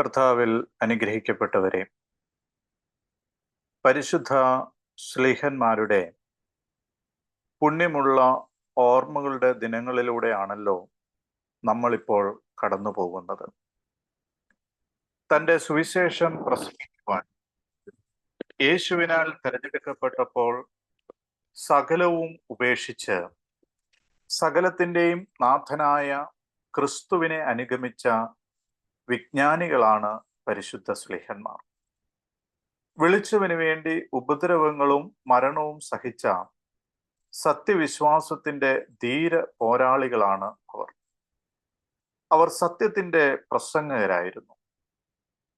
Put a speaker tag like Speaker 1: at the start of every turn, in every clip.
Speaker 1: കർത്താവിൽ അനുഗ്രഹിക്കപ്പെട്ടവരെ പരിശുദ്ധ ശ്ലീഹന്മാരുടെ പുണ്യമുള്ള ഓർമ്മകളുടെ ദിനങ്ങളിലൂടെയാണല്ലോ നമ്മളിപ്പോൾ കടന്നു പോകുന്നത് തന്റെ സുവിശേഷം പ്രസംഗിക്കുവാൻ യേശുവിനാൽ തിരഞ്ഞെടുക്കപ്പെട്ടപ്പോൾ സകലവും ഉപേക്ഷിച്ച് സകലത്തിന്റെയും നാഥനായ ക്രിസ്തുവിനെ അനുഗമിച്ച വിജ്ഞാനികളാണ് പരിശുദ്ധ സ്ലിഹന്മാർ. വിളിച്ചവന് വേണ്ടി ഉപദ്രവങ്ങളും മരണവും സഹിച്ച സത്യവിശ്വാസത്തിന്റെ ധീര പോരാളികളാണ് അവർ. അവർ സത്യത്തിന്റെ പ്രസംഗകരായിരുന്നു.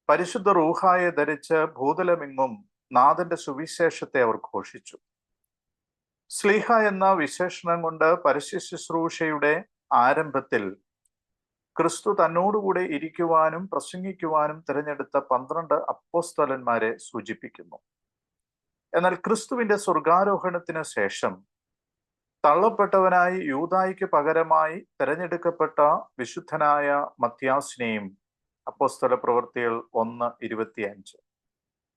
Speaker 1: പരിശുദ്ധ റൂഹായെ ധരിച്ച് ഭൂതലമെങ്ങും നാഥന്റെ സുവിശേഷത്തെ അവർ ഘോഷിച്ചു. സ്ലീഹ എന്ന വിശേഷണം കൊണ്ട് പരസ്യ ശുശ്രൂഷയുടെ ആരംഭത്തിൽ ക്രിസ്തു തന്നോടുകൂടെ ഇരിക്കുവാനും പ്രസംഗിക്കുവാനും തിരഞ്ഞെടുത്ത പന്ത്രണ്ട് അപ്പോസ്തലന്മാരെ സൂചിപ്പിക്കുന്നു. എന്നാൽ ക്രിസ്തുവിന്റെ സ്വർഗാരോഹണത്തിന് ശേഷം തള്ളപ്പെട്ടവനായി യൂതായിക്ക് പകരമായി തിരഞ്ഞെടുക്കപ്പെട്ട വിശുദ്ധനായ മത്യാസിനെയും അപ്പോസ്തല പ്രവൃത്തികൾ ഒന്ന് ഇരുപത്തിയഞ്ച്.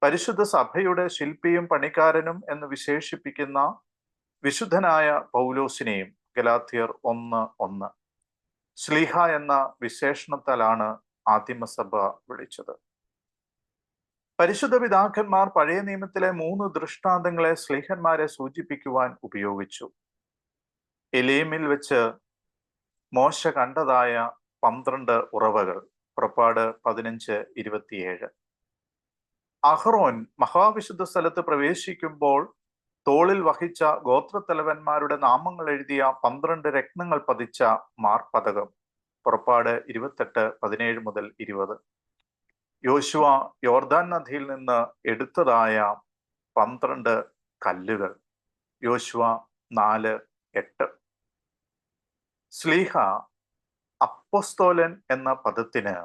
Speaker 1: പരിശുദ്ധ സഭയുടെ ശില്പിയും പണിക്കാരനും എന്ന് വിശേഷിപ്പിക്കുന്ന വിശുദ്ധനായ പൗലോസിനെയും ഗലാത്തിയർ ഒന്ന് ഒന്ന് ശ്ലീഹ എന്ന വിശേഷണത്താലാണ് ആദിമസഭ വിളിച്ചത്. പരിശുദ്ധ പിതാക്കന്മാർ പഴയ നിയമത്തിലെ മൂന്ന് ദൃഷ്ടാന്തങ്ങളെ സ്ലീഹന്മാരെ സൂചിപ്പിക്കുവാൻ ഉപയോഗിച്ചു. എലീമിൽ വെച്ച് മോശ കണ്ടതായ പന്ത്രണ്ട് ഉറവകൾ. പുറപ്പാട് പതിനഞ്ച് ഇരുപത്തിയേഴ്. അഹ്റോൻ മഹാവിശുദ്ധ സ്ഥലത്ത് പ്രവേശിക്കുമ്പോൾ തോളിൽ വഹിച്ച ഗോത്രത്തലവന്മാരുടെ നാമങ്ങൾ എഴുതിയ പന്ത്രണ്ട് രത്നങ്ങൾ പതിച്ച മാർപതകം. പുറപ്പാട് ഇരുപത്തെട്ട് പതിനേഴ് മുതൽ ഇരുപത്. യോശുവ യോർദാൻ നദിയിൽ നിന്ന് എടുത്തതായ പന്ത്രണ്ട് കല്ലുകൾ. യോശുവ നാല് എട്ട്. സ്ലീഹ അപ്പോസ്തോലൻ എന്ന പദത്തിന്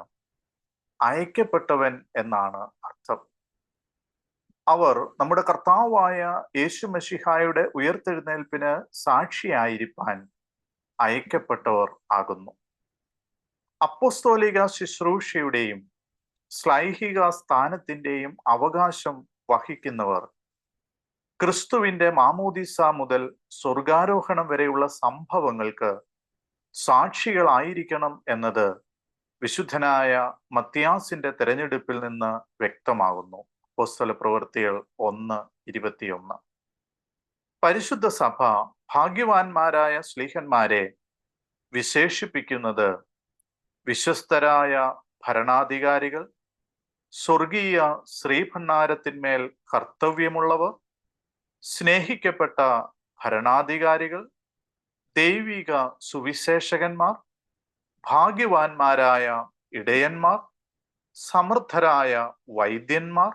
Speaker 1: അയക്കപ്പെട്ടവൻ എന്നാണ് അവർ നമ്മുടെ കർത്താവായ യേശു മഷിഹായുടെ ഉയർത്തെഴുന്നേൽപ്പിന് സാക്ഷിയായിരിക്കാൻ അയക്കപ്പെട്ടവർ ആകുന്നു. അപ്പോസ്തോലിക ശുശ്രൂഷയുടെയും ശ്ലൈഹിക സ്ഥാനത്തിന്റെയും അവകാശം വഹിക്കുന്നവർ ക്രിസ്തുവിന്റെ മാമോദിസ മുതൽ സ്വർഗാരോഹണം വരെയുള്ള സംഭവങ്ങൾക്ക് സാക്ഷികളായിരിക്കണം എന്നത് വിശുദ്ധനായ മത്യാസിന്റെ തെരഞ്ഞെടുപ്പിൽ നിന്ന് വ്യക്തമാകുന്നു. അപ്പോസ്തല പ്രവൃത്തികൾ ഒന്ന് ഇരുപത്തിയൊന്ന്. പരിശുദ്ധ സഭ ഭാഗ്യവാന്മാരായ സ്ലീഹന്മാരെ വിശേഷിപ്പിക്കുന്നത് വിശ്വസ്തരായ ഭരണാധികാരികൾ സ്വർഗീയ ശ്രീഭണ്ണാരത്തിന്മേൽ കർത്തവ്യമുള്ളവർ സ്നേഹിക്കപ്പെട്ട ഭരണാധികാരികൾ ദൈവിക സുവിശേഷകന്മാർ ഭാഗ്യവാന്മാരായ ഇടയന്മാർ സമർത്ഥരായ വൈദ്യന്മാർ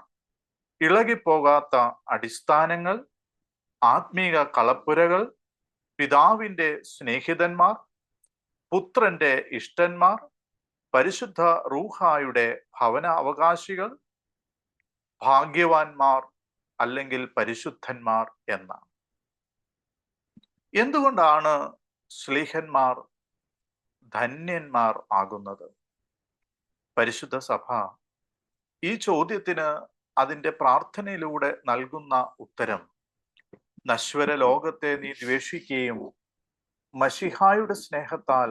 Speaker 1: ഇളകിപ്പോകാത്ത അടിസ്ഥാനങ്ങൾ ആത്മീക കളപ്പുരകൾ പിതാവിന്റെ സ്നേഹിതന്മാർ പുത്രന്റെ ഇഷ്ടന്മാർ പരിശുദ്ധ റൂഹായുടെ ഭവന അവകാശികൾ ഭാഗ്യവാന്മാർ അല്ലെങ്കിൽ പരിശുദ്ധന്മാർ എന്ന എന്തുകൊണ്ടാണ് സ്ലീഹന്മാർ ധന്യന്മാർ ആകുന്നത്? പരിശുദ്ധ സഭ ഈ ചോദ്യത്തിന് അതിന്റെ പ്രാർത്ഥനയിലൂടെ നൽകുന്ന ഉത്തരം. നശ്വര ലോകത്തെ നീ ദ്വേഷിക്കുകയും മഷിഹായുടെ സ്നേഹത്താൽ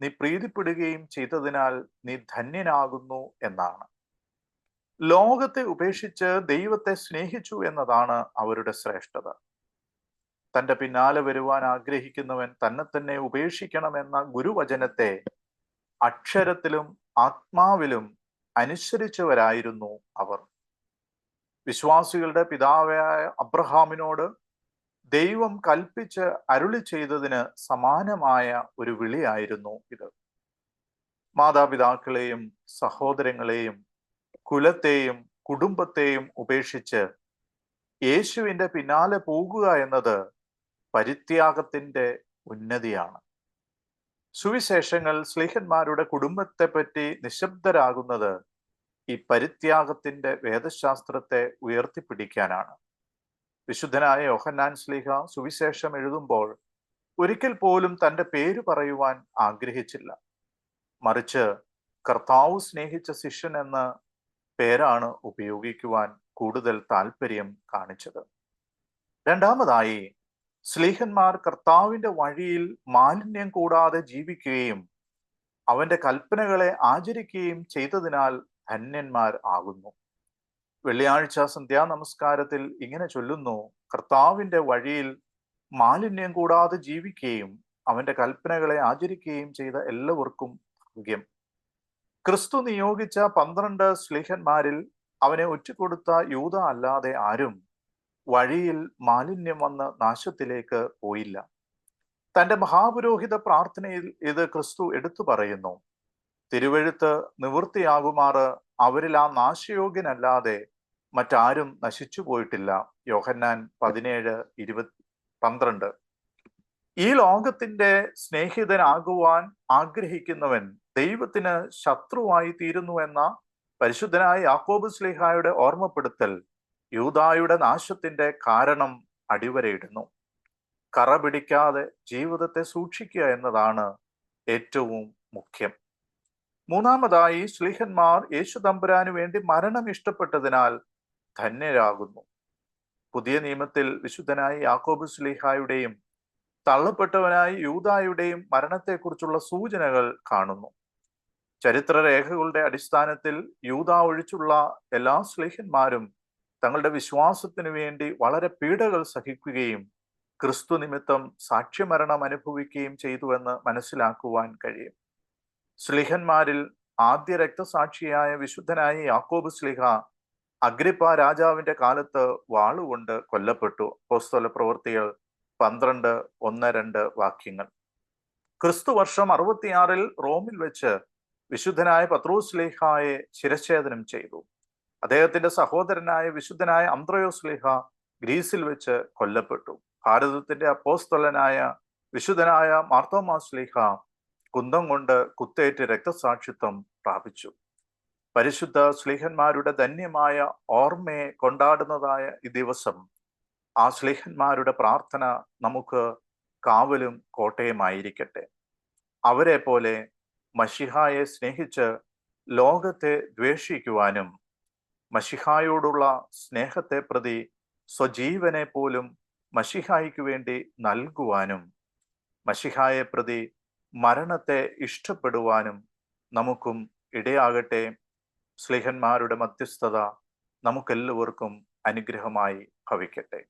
Speaker 1: നീ പ്രീതിപ്പെടുകയും ചെയ്തതിനാൽ നീ ധന്യനാകുന്നു എന്നാണ്. ലോകത്തെ ഉപേക്ഷിച്ച് ദൈവത്തെ സ്നേഹിച്ചു എന്നതാണ് അവരുടെ ശ്രേഷ്ഠത. തന്റെ പിന്നാലെ വരുവാൻ ആഗ്രഹിക്കുന്നവൻ തന്നെ തന്നെ ഉപേക്ഷിക്കണമെന്ന ഗുരുവചനത്തെ അക്ഷരത്തിലും ആത്മാവിലും അനുസരിച്ചവരായിരുന്നു അവർ. വിശ്വാസികളുടെ പിതാവായ അബ്രഹാമിനോട് ദൈവം കൽപ്പിച്ച് അരുളി ചെയ്തതിന് സമാനമായ ഒരു വിളിയായിരുന്നു ഇത്. മാതാപിതാക്കളെയും സഹോദരങ്ങളെയും കുലത്തെയും കുടുംബത്തെയും ഉപേക്ഷിച്ച് യേശുവിന്റെ പിന്നാലെ പോകുക എന്നത് പരിത്യാഗത്തിന്റെ ഉന്നതിയാണ്. സുവിശേഷങ്ങൾ സ്ലീഹന്മാരുടെ കുടുംബത്തെ പറ്റി നിശബ്ദരാകുന്നത് ഈ പരിത്യാഗത്തിന്റെ വേദശാസ്ത്രത്തെ ഉയർത്തിപ്പിടിക്കാനാണ്. വിശുദ്ധനായ യോഹന്നാൻ സ്ലീഹ സുവിശേഷം എഴുതുമ്പോൾ ഒരിക്കൽ പോലും തന്റെ പേര് പറയുവാൻ ആഗ്രഹിച്ചില്ല. മറിച്ച് കർത്താവ് സ്നേഹിച്ച ശിഷ്യൻ എന്ന പേരാണ് ഉപയോഗിക്കുവാൻ കൂടുതൽ താല്പര്യം കാണിച്ചത്. രണ്ടാമതായി സ്ലീഹന്മാർ കർത്താവിന്റെ വഴിയിൽ മാലിന്യം കൂടാതെ ജീവിക്കുകയും അവന്റെ കൽപ്പനകളെ ആചരിക്കുകയും ചെയ്തതിനാൽ ധന്യന്മാർ ആകുന്നു. വെള്ളിയാഴ്ച സന്ധ്യാ നമസ്കാരത്തിൽ ഇങ്ങനെ ചൊല്ലുന്നു കർത്താവിന്റെ വഴിയിൽ മാലിന്യം കൂടാതെ ജീവിക്കുകയും അവന്റെ കൽപ്പനകളെ ആചരിക്കുകയും ചെയ്ത എല്ലാവർക്കും ഭാഗ്യം. ക്രിസ്തു നിയോഗിച്ച പന്ത്രണ്ട് സ്ലിഹന്മാരിൽ അവനെ ഒറ്റുകൊടുത്ത യൂത അല്ലാതെ ആരും വഴിയിൽ മാലിന്യം വന്ന് നാശത്തിലേക്ക് പോയില്ല. തന്റെ മഹാപുരോഹിത പ്രാർത്ഥനയിൽ ഇത് ക്രിസ്തു എടുത്തു പറയുന്നു തിരുവഴുത്ത് നിവൃത്തിയാകുമാറ് അവരിൽ ആ നാശയോഗ്യനല്ലാതെ മറ്റാരും നശിച്ചു പോയിട്ടില്ല. യോഹന്നാൻ പതിനേഴ് ഇരുപത്തി പന്ത്രണ്ട്. ഈ ലോകത്തിന്റെ സ്നേഹിതനാകുവാൻ ആഗ്രഹിക്കുന്നവൻ ദൈവത്തിന് ശത്രുവായി തീരുന്നു എന്ന പരിശുദ്ധനായ യാക്കോബ് സ്ലിഹായുടെ ഓർമ്മപ്പെടുത്തൽ യൂതായുടെ നാശത്തിന്റെ കാരണം അടിവരയിടുന്നു. കറ പിടിക്കാതെ ജീവിതത്തെ സൂക്ഷിക്കുക എന്നതാണ് ഏറ്റവും മുഖ്യം. മൂന്നാമതായി ശ്ലീഹന്മാർ യേശു തമ്പുരാന് വേണ്ടി മരണം ഇഷ്ടപ്പെട്ടതിനാൽ ധന്യരാകുന്നു. പുതിയ നിയമത്തിൽ വിശുദ്ധനായ യാക്കോബ് സ്ലീഹായുടെയും തള്ളപ്പെട്ടവനായ യൂതായുടെയും മരണത്തെക്കുറിച്ചുള്ള സൂചനകൾ കാണുന്നു. ചരിത്രരേഖകളുടെ അടിസ്ഥാനത്തിൽ യൂത ഒഴിച്ചുള്ള എല്ലാ സ്ലീഹന്മാരും തങ്ങളുടെ വിശ്വാസത്തിനു വേണ്ടി വളരെ പീഡകൾ സഹിക്കുകയും ക്രിസ്തു നിമിത്തം സാക്ഷ്യമരണം അനുഭവിക്കുകയും ചെയ്തുവെന്ന് മനസ്സിലാക്കുവാൻ കഴിയും. സ്ലിഹന്മാരിൽ ആദ്യ രക്തസാക്ഷിയായ വിശുദ്ധനായ യാക്കോബ് സ്ലിഹ അഗ്രിപ്പ രാജാവിന്റെ കാലത്ത് വാളുകൊണ്ട് കൊല്ലപ്പെട്ടു. പോസ്തല പ്രവൃത്തികൾ പന്ത്രണ്ട് ഒന്ന് രണ്ട് വാക്യങ്ങൾ. ക്രിസ്തു വർഷം അറുപത്തിയാറിൽ റോമിൽ വെച്ച് വിശുദ്ധനായ പത്രോസ്ലിഹായെ ശിരച്ഛേദനം ചെയ്തു. അദ്ദേഹത്തിന്റെ സഹോദരനായ വിശുദ്ധനായ അന്ത്രയോസ് അന്ത്രയോസ്ലിഹ ഗ്രീസിൽ വെച്ച് കൊല്ലപ്പെട്ടു. ഭാരതത്തിന്റെ അപ്പോസ്തലനായ വിശുദ്ധനായ മാർത്തോമാസ്ലിഹ കുന്തം കൊണ്ട് കുത്തേറ്റ് രക്തസാക്ഷിത്വം പ്രാപിച്ചു. പരിശുദ്ധ സ്ലീഹന്മാരുടെ ധന്യമായ ഓർമ്മയെ കൊണ്ടാടുന്നതായ ഈ ദിവസം ആ സ്ലീഹന്മാരുടെ പ്രാർത്ഥന നമുക്ക് കാവലും കോട്ടയുമായിരിക്കട്ടെ. അവരെ പോലെ മഷിഹായെ സ്നേഹിച്ച് ലോകത്തെ ദ്വേഷിക്കുവാനും മഷിഹായോടുള്ള സ്നേഹത്തെ പ്രതി സ്വജീവനെ പോലും മഷിഹായിക്ക് വേണ്ടി നൽകുവാനും മഷിഹായെ പ്രതി മരണത്തെ ഇഷ്ടപ്പെടുവാനും നമുക്കും ഇടയാകട്ടെ. സ്ലിഹന്മാരുടെ മധ്യസ്ഥത നമുക്കെല്ലാവർക്കും അനുഗ്രഹമായി ഭവിക്കട്ടെ.